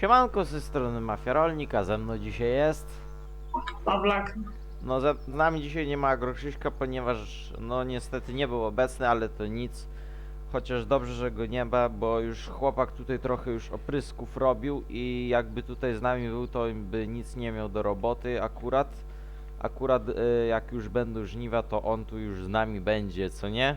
Siemanko, ze strony Mafia Rolnik, a ze mną dzisiaj jest... Pawlak. No, ze, z nami dzisiaj nie ma Agrokrzyśka, ponieważ no niestety nie był obecny, ale to nic. Chociaż dobrze, że go nie ma, bo już chłopak tutaj trochę już oprysków robił i jakby tutaj z nami był, to by nic nie miał do roboty akurat. Akurat y, jak już będą żniwa, to on tu już z nami będzie, co nie?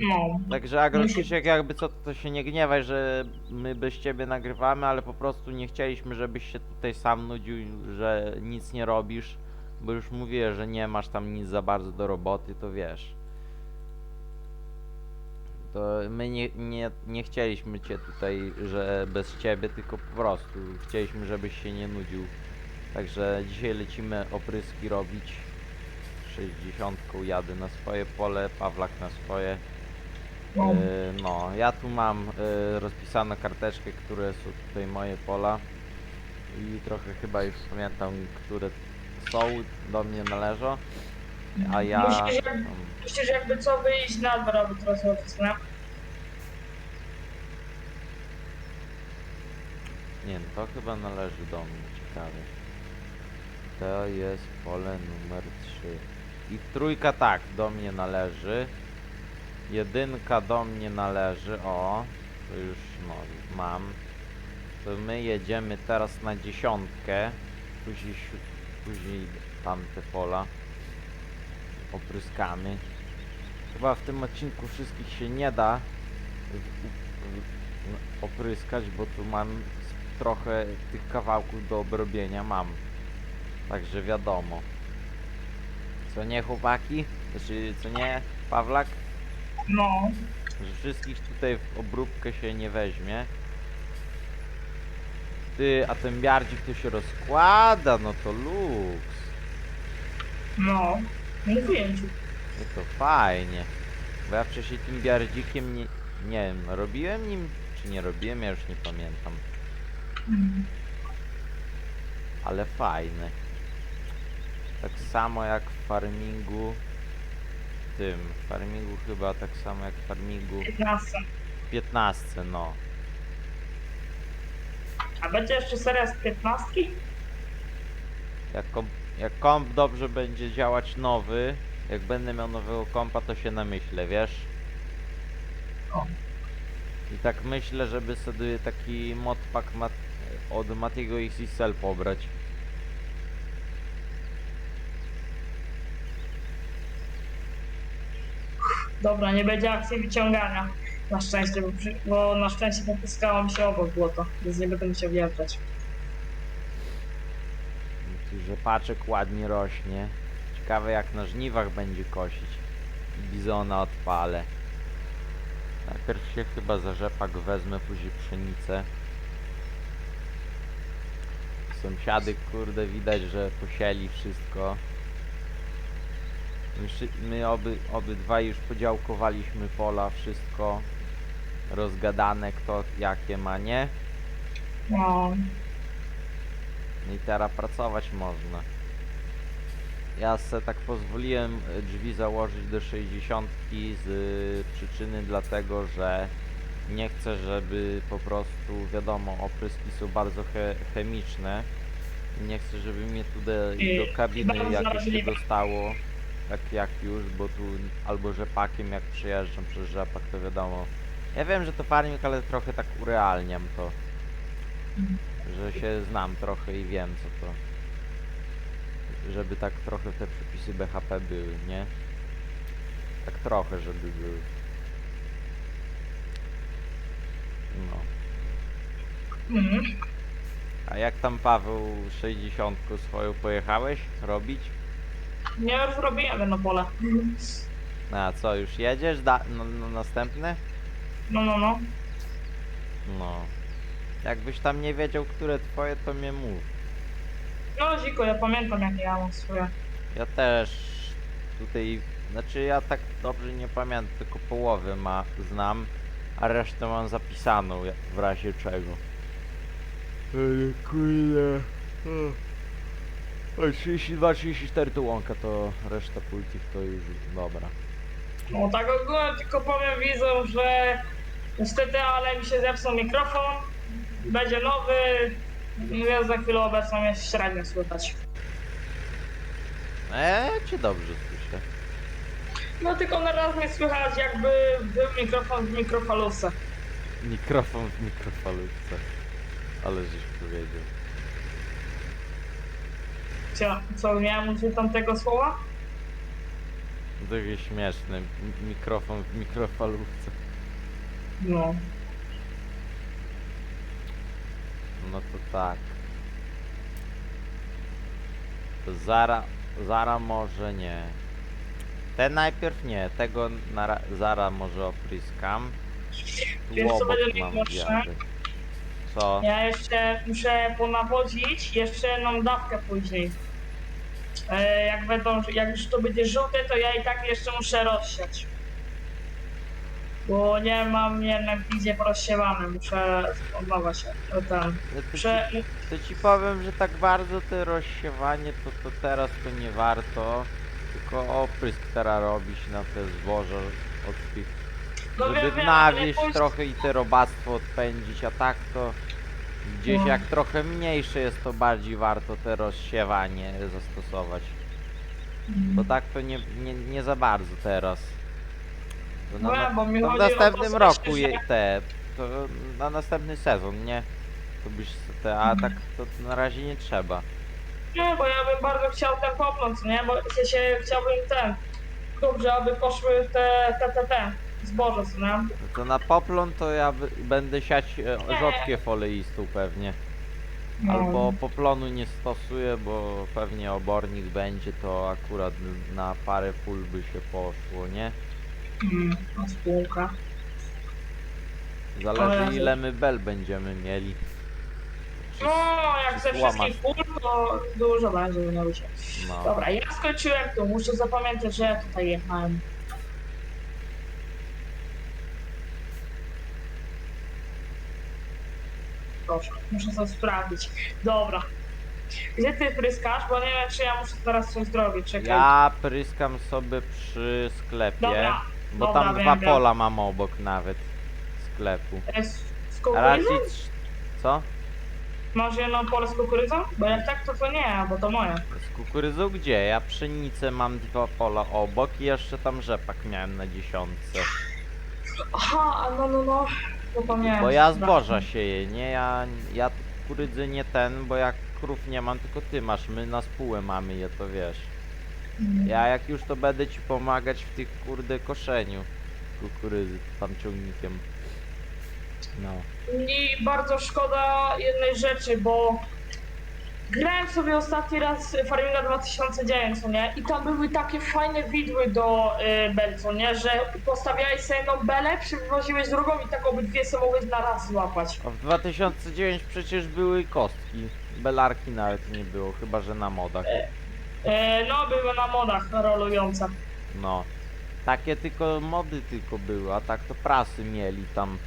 No. Także Agrokrzysiek jakby co, to się nie gniewaj, że my bez ciebie nagrywamy, ale po prostu nie chcieliśmy, żebyś się tutaj sam nudził, że nic nie robisz, bo już mówię, że nie masz tam nic za bardzo do roboty, to wiesz. To my nie, nie, nie chcieliśmy cię tutaj, że bez ciebie, tylko po prostu chcieliśmy, żebyś się nie nudził. Także dzisiaj lecimy opryski robić. 60 jadę na swoje pole, Pawlak na swoje. No. E, No, ja tu mam e, rozpisane karteczkę, które są tutaj moje pola i trochę chyba już pamiętam, które są, do mnie należą, a ja... Musisz, tam- musisz jakby co wyjść na dwór, aby teraz nie? Nie, no to chyba należy do mnie, ciekawe. To jest pole numer 3. I trójka tak, do mnie należy. Jedynka do mnie należy, o. To już, no, mam. To my jedziemy teraz na dziesiątkę. Później, później tamte pola. Opryskamy. Chyba w tym odcinku wszystkich się nie da opryskać, bo tu mam trochę tych kawałków do obrobienia mam. Także wiadomo. Co nie chłopaki? Znaczy, co nie Pawlak? No. Że wszystkich tutaj w obróbkę się nie weźmie. Ty, a ten biardzik to się rozkłada, no to luks. No. Mówiłem ci. No to fajnie. Bo ja wcześniej tym biardzikiem nie, nie wiem, robiłem nim, czy nie robiłem, ja już nie pamiętam. Mm. Ale fajne. Tak samo jak w farmingu. Tym, farmingu chyba tak samo jak w farmingu 15. 15, no. A będzie jeszcze seria z 15? Jak komp, jak komp dobrze będzie działać nowy, jak będę miał nowego kompa, to się namyślę, wiesz? O. I tak myślę, żeby sobie taki modpack mat, od Matiego XXL pobrać. Dobra, nie będzie akcji wyciągania. Na szczęście, bo, przy, bo na szczęście popiskało mi się obok błoto, więc nie będę musiał wjeżdżać. Tu, że paczek ładnie rośnie. Ciekawe jak na żniwach będzie kosić. Bizona odpalę. Najpierw się chyba za rzepak wezmę, później pszenicę. Sąsiady, kurde, widać, że posieli wszystko. My, oby, obydwaj już podziałkowaliśmy pola, wszystko rozgadane, kto jakie ma, nie? No. No I teraz pracować można. Ja se tak pozwoliłem e, drzwi założyć do 60 z y, przyczyny dlatego, że nie chcę, żeby po prostu, wiadomo, opryski są bardzo che chemiczne. I Nie chcę, żeby mnie tutaj do kabiny jakieś się dostało, tak jak już, bo tu albo rzepakiem jak przejeżdżam przez rzepak, to wiadomo. Ja wiem, że to farming, ale trochę tak urealniam to że się znam trochę i wiem co to. Żeby tak trochę te przepisy BHP były, nie? Tak trochę, żeby były. No. Mhm. A jak tam Paweł 60 swoją pojechałeś robić? Nie, już robiłem jedno pole. A co, już jedziesz da no, no, następne? No, no, no. No. Jakbyś tam nie wiedział, które twoje, to mnie mów. No, Ziko, ja pamiętam jakie ja mam swoje. Ja też tutaj, znaczy ja tak dobrze nie pamiętam, tylko połowę ma, znam, a resztę mam zapisaną ja- w razie czego. Ale kurde. O 32, 34 to łąka, to reszta pultów to już dobra. No tak ogólnie tylko powiem widzom, że niestety, ale mi się zepsuł mikrofon będzie nowy, więc za chwilę obecną jest średnio słychać. Eee, czy dobrze słyszę? No tylko na raz mnie słychać jakby był mikrofon w mikrofalówce. Mikrofon w mikrofalówce. Ale żeś powiedział. Co, co miałem użyć tamtego słowa? Takie śmieszne. M- Mikrofon w mikrofalówce. No. No to tak. To Zara, Zara może nie. Ten najpierw nie, tego na, ra- Zara może opryskam. Tu Wiesz, co obok będzie mam najgorsze? Co? Ja jeszcze muszę ponawodzić jeszcze jedną dawkę później. E, jak będą, jak już to będzie żółte, to ja i tak jeszcze muszę rozsiać. Bo nie mam jednak wizję porozsiewane, muszę od nowa się, o No to, ci, muszę, to ci powiem, że tak bardzo te rozsiewanie to, to teraz to nie warto. Tylko oprysk teraz robić na te zboże od tych no żeby wiem, ale później- trochę i te robactwo odpędzić, a tak to gdzieś jak trochę mniejsze jest to bardziej warto te rozsiewanie zastosować. Bo tak to nie, nie, nie za bardzo teraz. To na, bo mi to w chodzi o to, następnym że- roku je, te, to na następny sezon, nie? To byś te, a tak to na razie nie trzeba. Nie, bo ja bym bardzo chciał ten popląc, nie? Bo w sensie chciałbym ten, dobrze, aby poszły te, te, te, te, zboże, nie? No To na poplon to ja będę siać e, Nie. rzodkiew oleistą pewnie. No. Albo poplonu nie stosuję, bo pewnie obornik będzie, to akurat na parę pól by się poszło, nie? Mm, na spółkę. Zależy Jezu. ile my bel będziemy mieli. Czy, No, jak ze wszystkich pól, to dużo będzie się. no. Dobra, ja skończyłem tu, muszę zapamiętać, że ja tutaj jechałem. Proszę, muszę to sprawdzić. Dobra. Gdzie ty pryskasz? Bo nie wiem, czy ja muszę teraz coś zrobić. Czekaj. Ja pryskam sobie przy sklepie, Dobra, bo dobra, tam wiem, dwa wiem. pola mam obok nawet sklepu. E, Z, z kukurydzą? raczej trz- co? Masz jedno pole z kukurydzą? Bo jak tak, to to nie, bo to moje. Z kukurydzą gdzie? Ja pszenicę mam dwa pola obok i jeszcze tam rzepak miałem na dziesiątce. Aha, a no, no, no. Zapomniałem. Bo ja Dobra. zboża sieję, nie? Ja, ja kukurydzy nie ten, bo jak krów nie mam, tylko ty masz, my na spółę mamy je, to wiesz. Mm. Ja jak już to będę ci pomagać w tych kurde koszeniu kukurydzy tam ciągnikiem. No. Mi bardzo szkoda jednej rzeczy, bo grałem sobie ostatni raz Farminga 2009, co nie? I tam były takie fajne widły do y, bel, co nie? Że postawiałeś sobie jedną belę, przywoziłeś drugą i tak obydwie sobie mogłeś na raz złapać. A w 2009 przecież były kostki. Belarki nawet nie było, chyba że na modach. E, no, były na modach rolujące. No. Takie tylko mody tylko były, a tak to prasy mieli tam.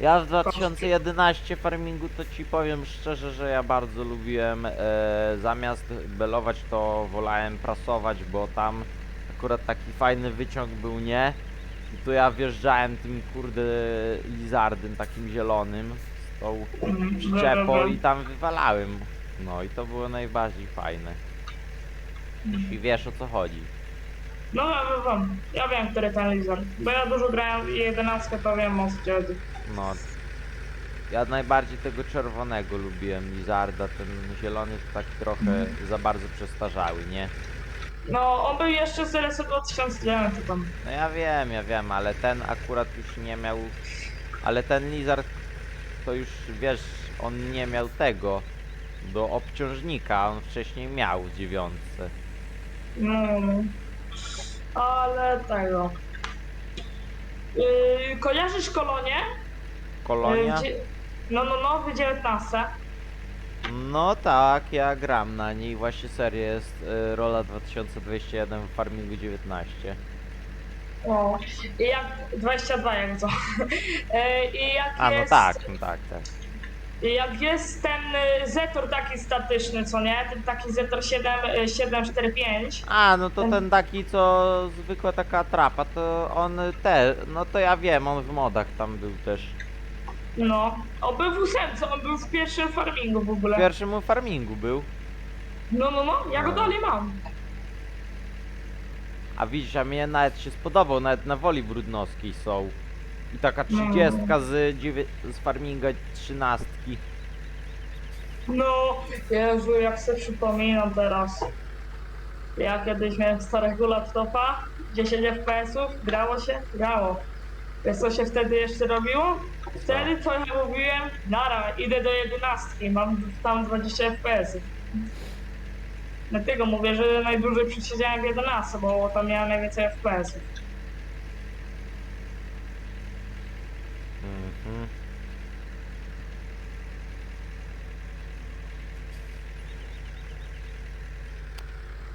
Ja w 2011 farmingu to ci powiem szczerze, że ja bardzo lubiłem e, zamiast belować to wolałem prasować, bo tam akurat taki fajny wyciąg był, nie? I tu ja wjeżdżałem tym kurde lizardem takim zielonym z tą Mhm, przyczepą i tam wywalałem. No i to było najbardziej fajne. Jeśli wiesz o co chodzi. No, ja wiem, ja wiem, który ten lizard. Bo ja dużo grałem i 11 to wiem o chodzi. No. Ja najbardziej tego czerwonego lubiłem, Lizarda, ten zielony to tak trochę za bardzo przestarzały, nie? No, on był jeszcze z LS 2009 tam. No ja wiem, ja wiem, ale ten akurat już nie miał... Ale ten Lizard to już, wiesz, on nie miał tego do obciążnika, on wcześniej miał w dziewiątce. No, no. Ale tego. Yy, kojarzysz kolonię? Kolonia? Yy, gdzie- no, no, no, w 19. No tak, ja gram na niej, właśnie seria jest y, rola 2021 w Farmingu 19. O, i jak 22 jak co. Yy, I jak A no jest, tak, no tak, tak. Jak jest ten y, Zetor taki statyczny, co nie? Ten taki Zetor 7, y, 745. A, no to Ten- taki, co zwykła taka trapa, to on te, no to ja wiem, on w modach tam był też. No, on był w ósemce, on był w pierwszym farmingu w W ogóle. pierwszym farmingu był. No, no, no, ja go No. dalej mam. A widzisz, a mnie nawet się spodobał, nawet na woli brudnowskiej są. I taka trzydziestka z, dziewię- z farminga trzynastki. No, Jezu, jak sobie przypominam teraz. Ja kiedyś miałem starego laptopa, 10 FPS-ów, grało się? Grało. Wiesz co się wtedy jeszcze robiło? Wtedy co ja mówiłem, nara, idę do 11, mam tam 20 FPS-ów. Dlatego mówię, że najdłużej przesiedziałem w 11, bo tam miałem najwięcej FPS-ów. Mhm.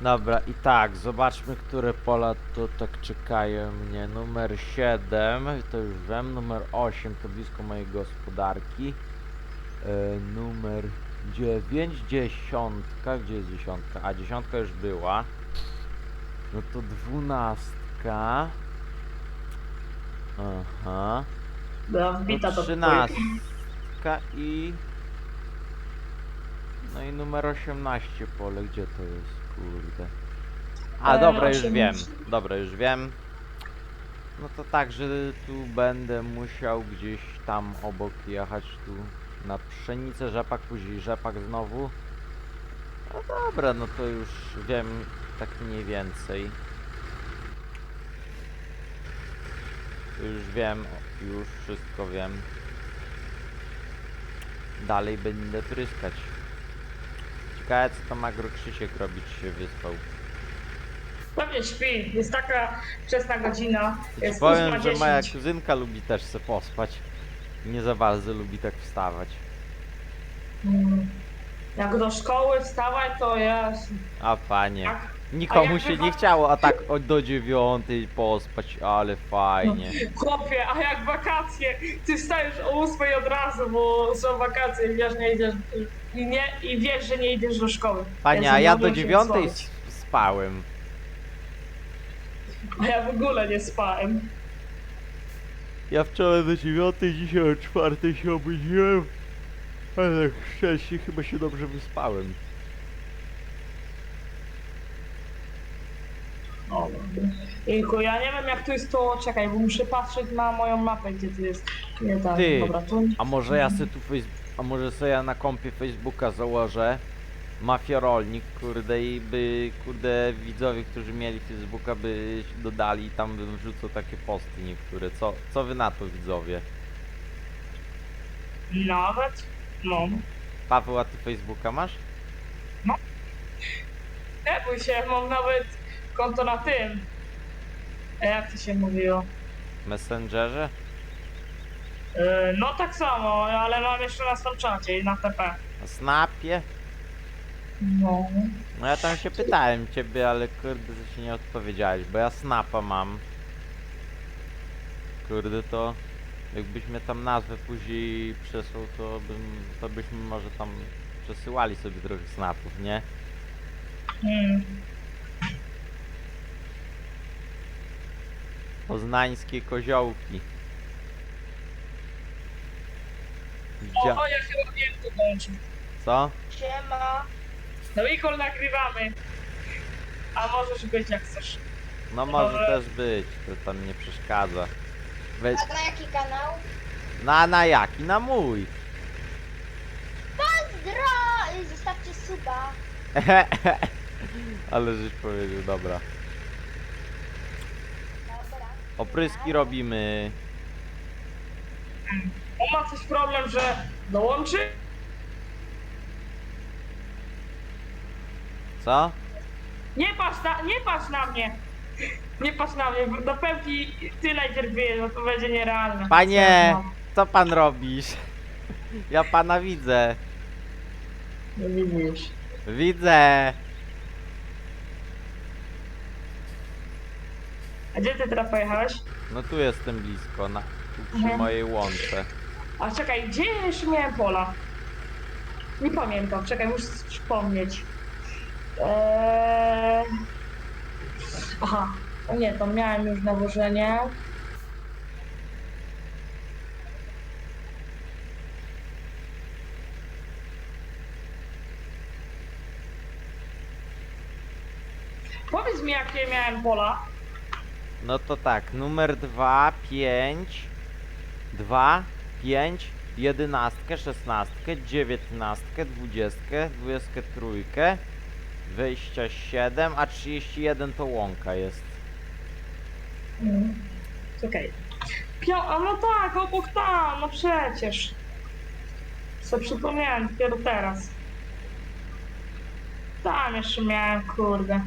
Dobra, i tak, zobaczmy, które pola to tak czekają mnie. Numer 7, to już wiem, numer 8 to blisko mojej gospodarki. E, numer 9, dziesiątka, gdzie jest dziesiątka? A, dziesiątka już była. No to dwunastka. Aha. Była wbita do trzynastka i... No i numer 18 pole, gdzie to jest, kurde. A, E, dobra, już 18. wiem. Dobra, już wiem. No to tak, że tu będę musiał gdzieś tam obok jechać tu na pszenicę, rzepak, później rzepak znowu. No dobra, no to już wiem tak mniej więcej. Już wiem, już wszystko wiem. Dalej będę pryskać. Ciekawe co tam Agro Krzysiek robi, czy się wyspał. Pewnie śpi, jest taka wczesna godzina, jest powiem, że moja 8.10. kuzynka lubi też se pospać. Nie za bardzo lubi tak wstawać. Mm. Jak do szkoły wstawaj, to jest. A panie. Tak. Nikomu się nie chciało, a tak od do dziewiątej pospać, ale fajnie. Chłopie, a jak wakacje, ty wstajesz o 8 od razu, bo są wakacje i wiesz, nie idziesz. I, nie, I wiesz, że nie idziesz do szkoły. Panie, a ja do dziewiątej spać. s- spałem. A ja w ogóle nie spałem. Ja wczoraj do dziewiątej, dzisiaj o czwartej się obudziłem. Ale szczęście chyba się dobrze wyspałem. Jejku, ja nie wiem jak tu jest to, czekaj, bo muszę patrzeć na moją mapę, gdzie tu jest. Nie tak, Ty. dobra, tu. A może ja sobie tu face... A może sobie ja na kompie Facebooka założę Mafia Rolnik, kurde i by, kurde, widzowie, którzy mieli Facebooka by dodali, tam bym wrzucał takie posty niektóre. Co, co wy na to widzowie? Nawet? No. Paweł, a ty Facebooka masz? Nie bój się, mam nawet konto na tym. A Jak to się mówiło? Messengerze? Yy, no tak samo, ale mam jeszcze na Snapchacie i na TP. Na Snapie? No. No ja tam się pytałem ciebie, ale kurde, że się nie odpowiedziałeś, bo ja Snapa mam. Kurde, to jakbyś mnie tam nazwę później przesłał, to bym, to byśmy może tam przesyłali sobie trochę Snapów, nie? Mm. Poznańskie koziołki. Dzia O, ja chyba wiem, co? Siema. No i kol nagrywamy. A możesz być jak chcesz. No może Dobra. też być, to tam nie przeszkadza. Weź, A na jaki kanał? na, na jaki? Na mój. Pozdro! Zostawcie suba. Ale żeś powiedział, dobra. Opryski robimy. On ma coś problem, że dołączy? Co? Nie patrz na, nie patrz na mnie. Nie patrz na mnie, bo na pewno ty najpierw bo to będzie nierealne. Panie, co pan robisz? Ja pana widzę. Nie widzisz. Widzę. A gdzie ty teraz pojechałeś? No tu jestem blisko, na, przy Mhm. mojej łące. A czekaj, gdzie jeszcze miałem pola? Nie pamiętam, czekaj, muszę przypomnieć. Eee... Aha, nie, to miałem już nawożenie. Powiedz mi, jakie miałem pola. No to tak, numer 2, 5, 2, 5, 11, 16, 19, 20, 23, 27, a 31 to łąka jest. Czekaj. Pio a no tak, obok tam, no przecież. Co przypomniałem dopiero teraz. Tam jeszcze miałem, kurde.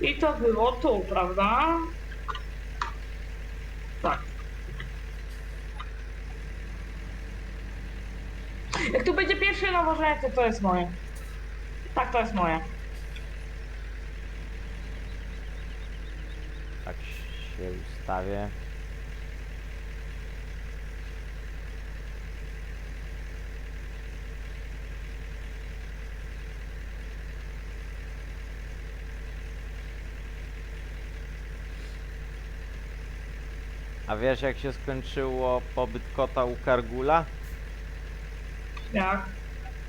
I to było tu, prawda? Tak. Jak tu będzie pierwsze nawożenie, to to jest moje. Tak, to jest moje. Tak się ustawię. A wiesz jak się skończyło pobyt kota u Kargula? Jak?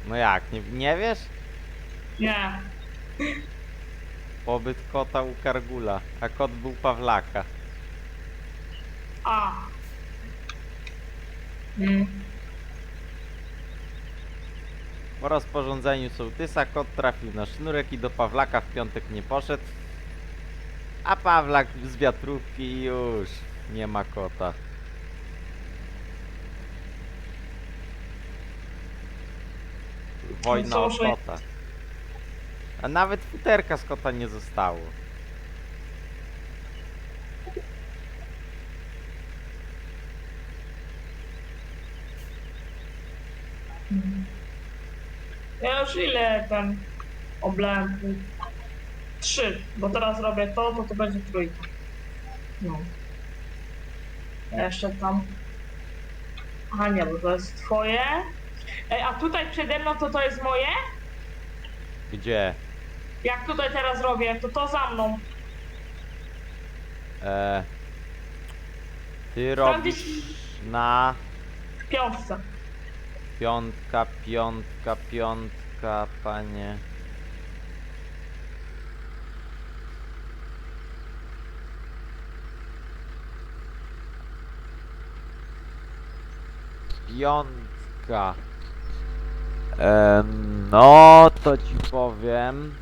No jak, nie, nie wiesz? Nie. Pobyt kota u Kargula, a kot był Pawlaka. A. Mm. Po rozporządzeniu sołtysa kot trafił na sznurek i do Pawlaka w piątek nie poszedł. A Pawlak z wiatrówki już nie ma kota. Wojna o kota. A nawet futerka z kota nie zostało. Ja już ile ten oblałem? Trzy, bo teraz robię to, to to będzie trójka. No. Jeszcze tam. Aha, nie, bo to jest twoje. Ej, a tutaj przede mną to to jest moje? Gdzie? Jak tutaj teraz robię, to to za mną. E, ty Tam robisz na w piątce. piątka, piątka, piątka, panie. Piątka. E, no, to ci powiem.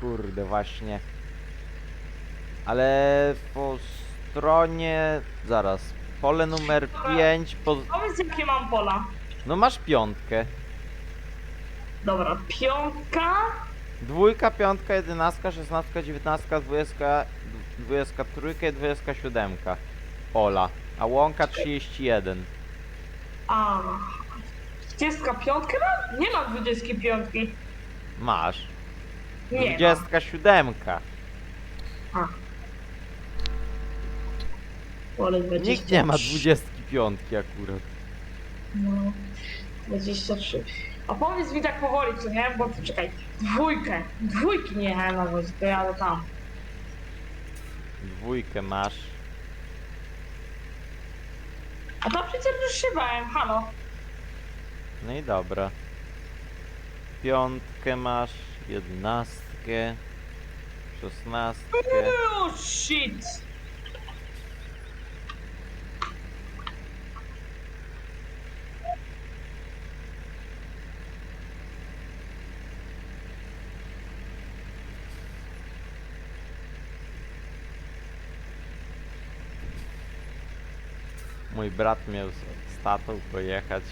Kurde, właśnie. Ale po stronie. Zaraz. Pole numer 5. Po... Powiedz jakie mam pola. No masz piątkę. Dobra, piątka. Dwójka, piątka, jedenastka, szesnastka, dziewiętnastka, dwudziestka, dwudziestka trójka i dwudziestka siódemka. Pola. A łąka 31. A. 25 mam? Nie mam 25. Masz. Nie. mam. Dwudziestka siódemka. A. Pole 23. Nikt nie ma dwudziestki piątki akurat. No, 23. A powiedz mi tak powoli, co nie? Bo czekaj, dwójkę. Dwójki nie jechałem nawet, to jadę tam. Dwójkę masz. A to przecież już szybałem, halo. No i dobra. Piątkę masz, jedenastkę, szesnastkę. Oh shit! Mój brat miał z, tatą pojechać,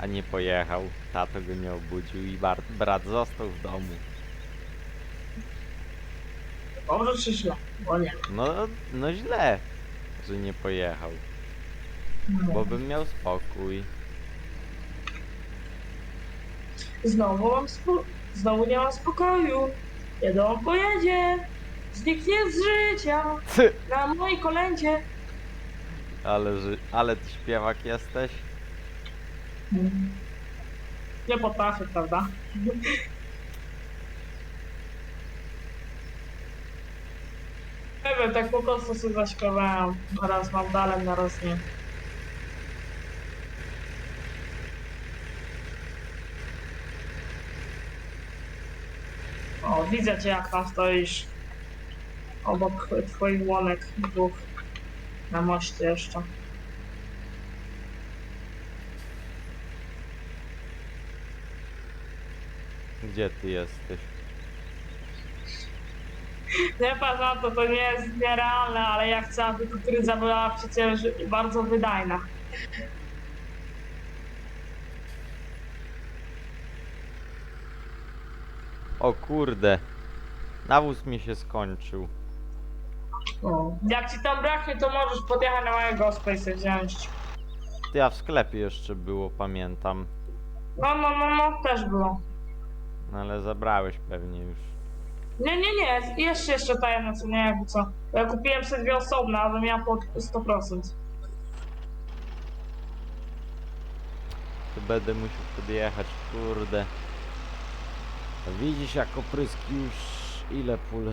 a nie pojechał. Tato go nie obudził i bar, brat został w domu. Dobrze czy źle? Bo nie. No, no źle, że nie pojechał, bo bym miał spokój. Znowu mam spo... Znowu nie mam spokoju. On pojedzie, zniknie z życia. Na mojej kolędzie. Ale, ży- ale ty śpiewak jesteś? Nie potrafię, prawda? Nie wiem, tak po prostu sobie zaśpiewałem. Raz mam dalej, na raz. O, widzę cię jak tam stoisz. Obok twoich łonek dwóch. Na moście jeszcze. Gdzie ty jesteś? Nie patrz na to, to nie jest nierealne, ale ja chcę, aby kukurydza była przecież bardzo wydajna. O kurde. Nawóz mi się skończył. O. Jak ci tam braknie, to możesz podjechać na mojego Space wziąć. Ty, a w sklepie jeszcze było, pamiętam. No, no, no, no, też było. No ale zabrałeś pewnie już. Nie, nie, nie, jeszcze, jeszcze ta jedna, co nie, jakby co. Ja kupiłem sobie dwie osobne, ale miała po 100%. To będę musiał podjechać, kurde. Widzisz jak opryski już ile pól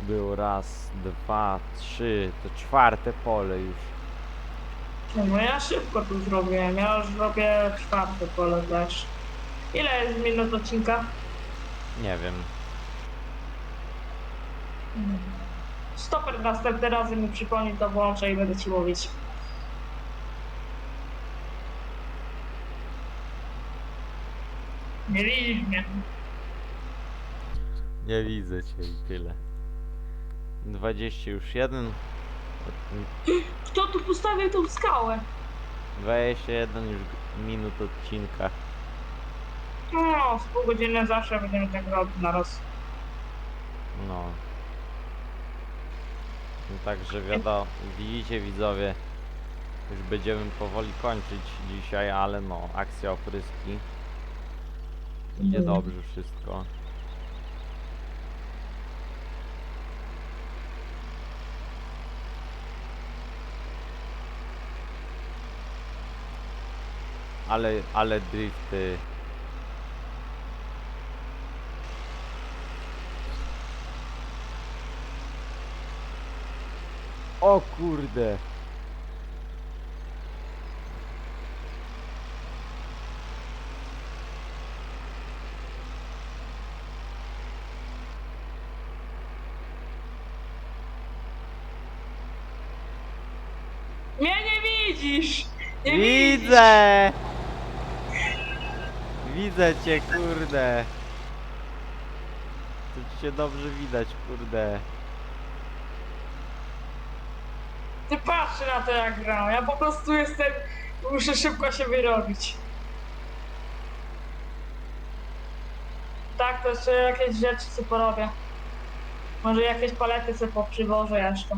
było? Raz, dwa, trzy, to czwarte pole już. No ja szybko tu zrobiłem, ja już robię czwarte pole też. Ile jest minut odcinka? Nie wiem. Stoper następny razy mi przypomni, to włączę i będę ci mówić. Nie widzisz mnie. Nie widzę cię i tyle. 20 już jeden. Kto tu postawił tą skałę? 21 już minut odcinka. No, z pół godziny zawsze będziemy tak robić na raz. No. no także wiadomo, widzicie widzowie, już będziemy powoli kończyć dzisiaj, ale no, akcja opryski. Idzie Mhm. dobrze wszystko. Ale, ale drifty. O kurde. Mnie nie widzisz! Nie Widzisz. Widzę! Widzę cię, kurde. To cię dobrze widać, kurde. Ty patrz na to jak gram. Ja po prostu jestem. Muszę szybko się wyrobić. Tak, to jeszcze jakieś rzeczy co porobię. Może jakieś palety sobie poprzywożę jeszcze.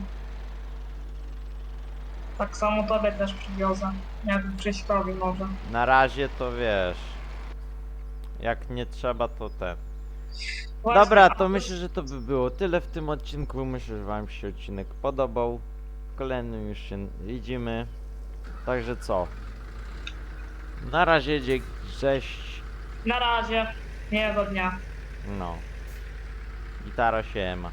Tak samo tobie też przywiozę. Jak Grześkowi może. Na razie to wiesz. Jak nie trzeba, to ten. Właśnie, Dobra, to myślę, że to by było tyle w tym odcinku. Myślę, że Wam się odcinek podobał. W kolejnym już się widzimy. Także co? Na razie, dzięki, cześć. Na razie. Miłego dnia. No. Gitara się ma.